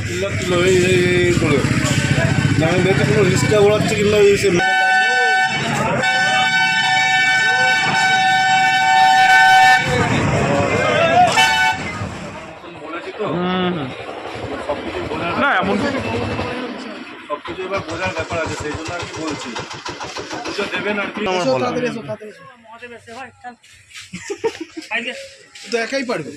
চিল্লাচ্ছিল এই এই এই করে আমি দেখতে কোনো রিস্কা ওড়াচ্ছে কিংবা এই সে বলেছি তো না, এমন এবার বোঝার ব্যাপার আছে সেই জন্য আর কি বলছি। পুজো দেবেন আর কি। আমার বলা তো একাই পারবে।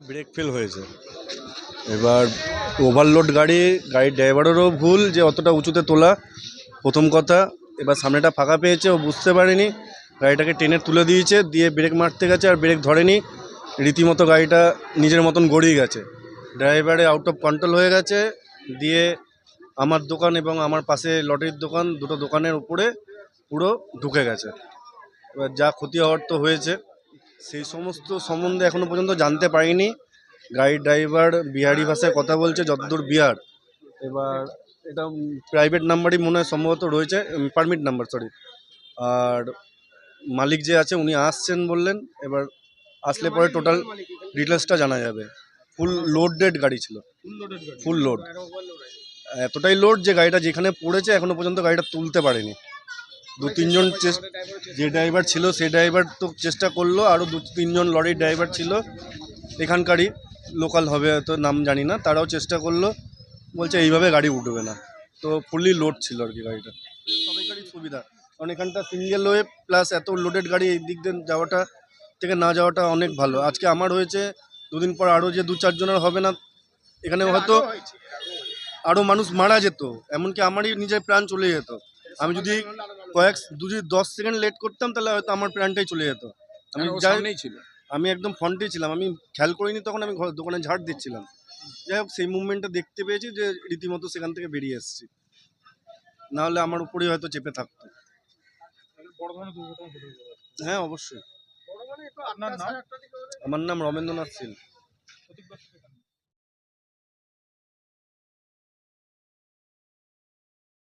ব্রেক ফেল হয়েছে। এবার ওভারলোড গাড়ি, গাড়ির ড্রাইভারেরও ভুল যে অতটা উঁচুতে তোলা। প্রথম কথা, এবার সামনেটা ফাঁকা পেয়েছে, ও বুঝতে পারেনি। গাড়িটাকে টেনে তুলে দিয়েছে, দিয়ে ব্রেক মারতে গেছে আর ব্রেক ধরেনি। রীতিমতো গাড়িটা নিজের মতন গড়িয়ে গেছে। ড্রাইভারে আউট অফ কন্ট্রোল হয়ে গেছে, দিয়ে আমার দোকান এবং আমার পাশে লটারির দোকান, দুটো দোকানের উপরে পুরো ঢুকে গেছে। এবার যা ক্ষতি হওয়ার তো হয়েছে। সেই সমস্ত সম্বন্ধে এখনও পর্যন্ত জানতে পারিনি। গাড়ির ড্রাইভার বিহারি ভাষায় কথা বলছে, যতদূর বিহার। এবার এটা প্রাইভেট নাম্বারই মনে হয় সম্ভবত রয়েছে পারমিট নাম্বার সরি আর মালিক যে আছে, উনি আসছেন বললেন, এবার আসলে পরে টোটাল ডিটেলসটা জানা যাবে। ফুল লোডেড গাড়ি ছিল। ফুল লোড এতটাই লোড যে গাড়িটা যেখানে পড়েছে, এখনও পর্যন্ত গাড়িটা তুলতে পারেনি। দু, তিনজন যে ড্রাইভার ছিল সেই ড্রাইভার তো চেষ্টা করল আরও দু, তিনজন লরির ড্রাইভার ছিল, এখানকারই। লোকাল হবে হয়তো নাম জানি না। তারাও চেষ্টা করল বলছে এইভাবে গাড়ি উঠবে না। তো ফুললি লোড ছিল আর কি গাড়িটা। সবাইকারই সুবিধা। কারণ এখানটা সিঙ্গেল ওয়ে প্লাস এত লোডেড গাড়ি এই দিক দিয়ে যাওয়াটা থেকে না যাওয়াটা অনেক ভালো। আজকে আমার হয়েছে দুদিন পর আরও যে দু চারজনের হবে না এখানে হয়তো আরও মানুষ মারা যেত এমনকি আমারই নিজের প্রাণ চলে যেত। আমি যদি কয়েক যদি দশ সেকেন্ড লেট করতাম তাহলে হয়তো আমার প্রাণটাই চলে যেত। আমি যাই ছিল। আমি একদম ফ্রন্টে ছিলাম। আমি খেয়াল করিনি তখন আমি ঘর দোকানে ঝাড় দিচ্ছিলাম। যাই হোক সেই মুভমেন্টটা দেখতে পেয়েছি যে রীতিমতো সেখান থেকে বেরিয়ে এসেছি। নাহলে আমার উপরেই হয়তো চেপে থাকতো। হ্যাঁ অবশ্যই। আমার নাম রমেন্দ্রনাথ সিং।